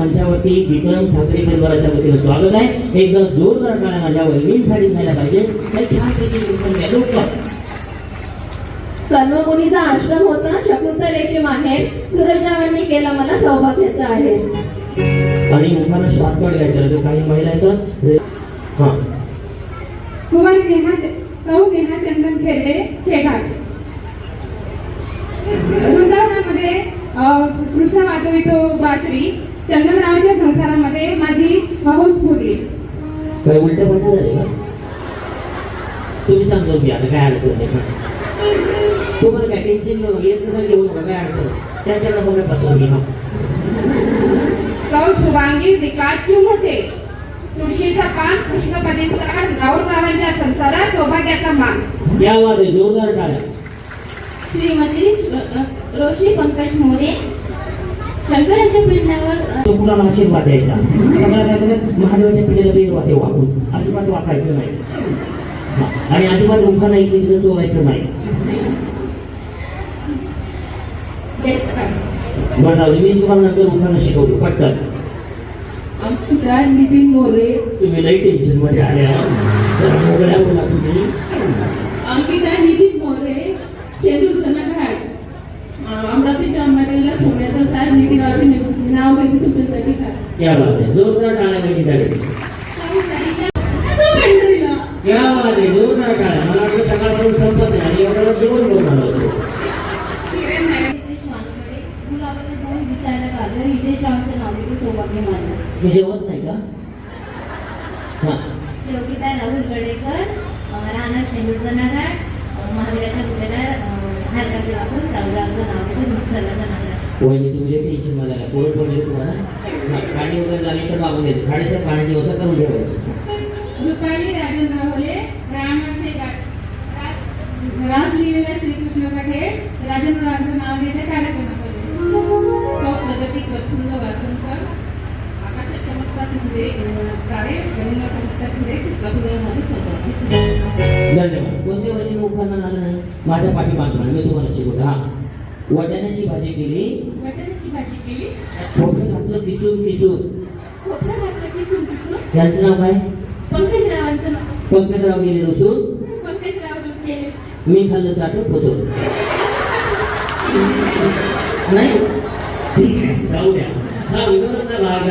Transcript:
मंचावरती विक्रम ठाकरे परिवाराच्या वतीनं स्वागत आहे. एकदा जोरदार टाळ्या माझ्या वहिनींसाठी झाल्या पाहिजे. तर छानपैकी विक्रम घ्या. लवकर. कर्ममुनीचा आश्रम होता शकुंतलेचे माहेर. सूरजरावांनी केला मला सौभाग्याचा आहे. आणि मुखानं शॉर्टकट घ्यायचं काही महिला येतात. हा. कुमार नेहा सौ नेहा चंदन खेरडे शेगाव. वृंदावनामध्ये कृष्ण वाजवितो बासरी. चंदनरावाच्या संसारामध्ये माझी हौस पुरली. काय उलट्या पलट्या झाले का? तुम्ही समजून घ्या आता काय अडचण नाही तुम्हाला काय टेन्शन घेऊ येत घेऊ नका काय अडचण. त्यांच्याकडे बघा बसला मी हा? सौ शुभांगी विकास चिमुटे तुळशीचा पान कृष्णपदीचा राहुलरावांच्या संसारात सौभाग्याचा मान. या वाद जोरदार टाळ्या श्रीमती रोशनी पंकज मोरे शंकराच्या पिंडावर कुणाला आशीर्वाद द्यायचा. सगळ्या काय करतात महादेवाच्या पिढीला बेर वाटे वाकून. अजिबात वाकायचं नाही. आणि अजिबात उभा नाही इकडे चोरायचं नाही. बरं. मी तुम्हाला नंतर उखाणं शिकवतो. पटकन. अंकिता नितीन मोरे. तुम्ही लई टेन्शनमध्ये आले मोकळ्या बोला तुम्ही. अंकिता नितीन मोरे चेंदूर घनघाट अमरावतीच्या अंबादेवीला सोन्याचा साज क्या बात है जोरदार टाळ्या बहिणीसाठी पंढरीला बात आहे जोरदार टाळ्या. मला वाटतं सकाळपर्यंत संपत नाही आणि एवढं जोर करून आलो होतो नाव मी जेवत नाही का? हा. योगिता राहुल गडेकर अं, राहणार शेंदूरचा नारायण महावीराचा महावीराच्या मुलाला हरकाचे वापरून राहुरावचं नाव. घेतो मुसलाचं वहिनी लई टेन्शनमध्ये आला कोण पडले तुम्हाला पाणी वगैरे लागले तर मागून येते खाडीचं पाण्याची व्यवस्था करून ठेवायचं. रुपाली राजेंद्र रामाशे रास लिहिलेल्या श्रीकृष्णाचा खेळ राजेंद्रांचं नाव घेते धन्यवाद. कोणत्या वहिनीने उखाणा आलं नाही? माझ्या पाठीमागं मी तुम्हाला शिकवतो. हा. वटाण्याची भाजी केली. मटणाची भाजी केली. खोबरं घातलं किसून किसून. खोबरं घातलं किसून किसून. त्यांचं नाव काय? नाव. पंकजराव गेले पंकजराव केले मी खाल्लं चाटून बसवलं. नाही. ठीक आहे जाऊ द्या. हा विनोदाचा भाग